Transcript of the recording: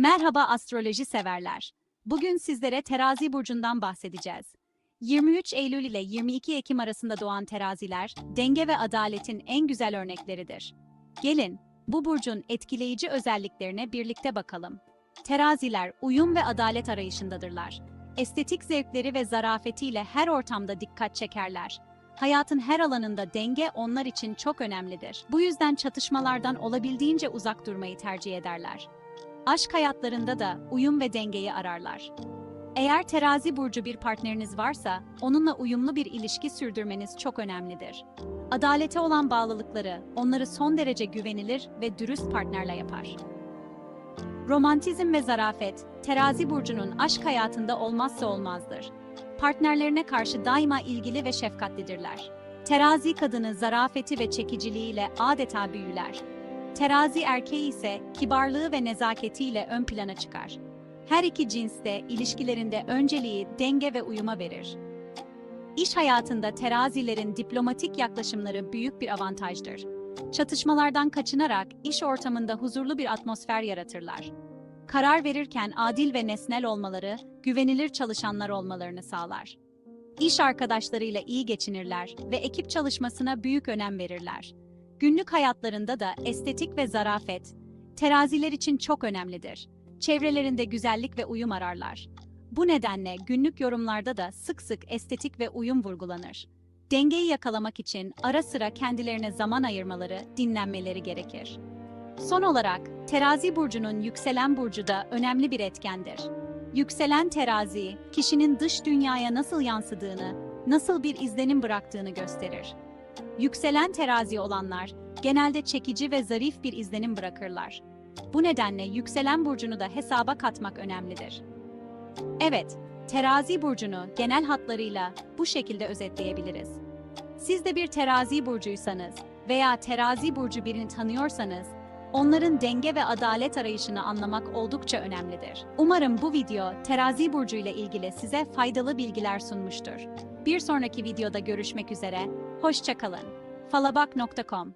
Merhaba astroloji severler. Bugün sizlere terazi burcundan bahsedeceğiz. 23 Eylül ile 22 Ekim arasında doğan teraziler, denge ve adaletin en güzel örnekleridir. Gelin, bu burcun etkileyici özelliklerine birlikte bakalım. Teraziler uyum ve adalet arayışındadırlar. Estetik zevkleri ve zarafetiyle her ortamda dikkat çekerler. Hayatın her alanında denge onlar için çok önemlidir. Bu yüzden çatışmalardan olabildiğince uzak durmayı tercih ederler. Aşk hayatlarında da uyum ve dengeyi ararlar. Eğer terazi burcu bir partneriniz varsa, onunla uyumlu bir ilişki sürdürmeniz çok önemlidir. Adalete olan bağlılıkları, onları son derece güvenilir ve dürüst partnerle yapar. Romantizm ve zarafet, terazi burcunun aşk hayatında olmazsa olmazdır. Partnerlerine karşı daima ilgili ve şefkatlidirler. Terazi kadını zarafeti ve çekiciliğiyle adeta büyüler. Terazi erkeği ise kibarlığı ve nezaketiyle ön plana çıkar. Her iki cins de ilişkilerinde önceliği denge ve uyuma verir. İş hayatında terazilerin diplomatik yaklaşımları büyük bir avantajdır. Çatışmalardan kaçınarak iş ortamında huzurlu bir atmosfer yaratırlar. Karar verirken adil ve nesnel olmaları, güvenilir çalışanlar olmalarını sağlar. İş arkadaşlarıyla iyi geçinirler ve ekip çalışmasına büyük önem verirler. Günlük hayatlarında da estetik ve zarafet, teraziler için çok önemlidir. Çevrelerinde güzellik ve uyum ararlar. Bu nedenle günlük yorumlarda da sık sık estetik ve uyum vurgulanır. Dengeyi yakalamak için ara sıra kendilerine zaman ayırmaları, dinlenmeleri gerekir. Son olarak, terazi burcunun yükselen burcu da önemli bir etkendir. Yükselen terazi, kişinin dış dünyaya nasıl yansıdığını, nasıl bir izlenim bıraktığını gösterir. Yükselen terazi olanlar genelde çekici ve zarif bir izlenim bırakırlar. Bu nedenle yükselen burcunu da hesaba katmak önemlidir. Evet, terazi burcunu genel hatlarıyla bu şekilde özetleyebiliriz. Siz de bir terazi burcuysanız veya terazi burcu birini tanıyorsanız, onların denge ve adalet arayışını anlamak oldukça önemlidir. Umarım bu video terazi burcu ile ilgili size faydalı bilgiler sunmuştur. Bir sonraki videoda görüşmek üzere, hoşçakalın. falabak.com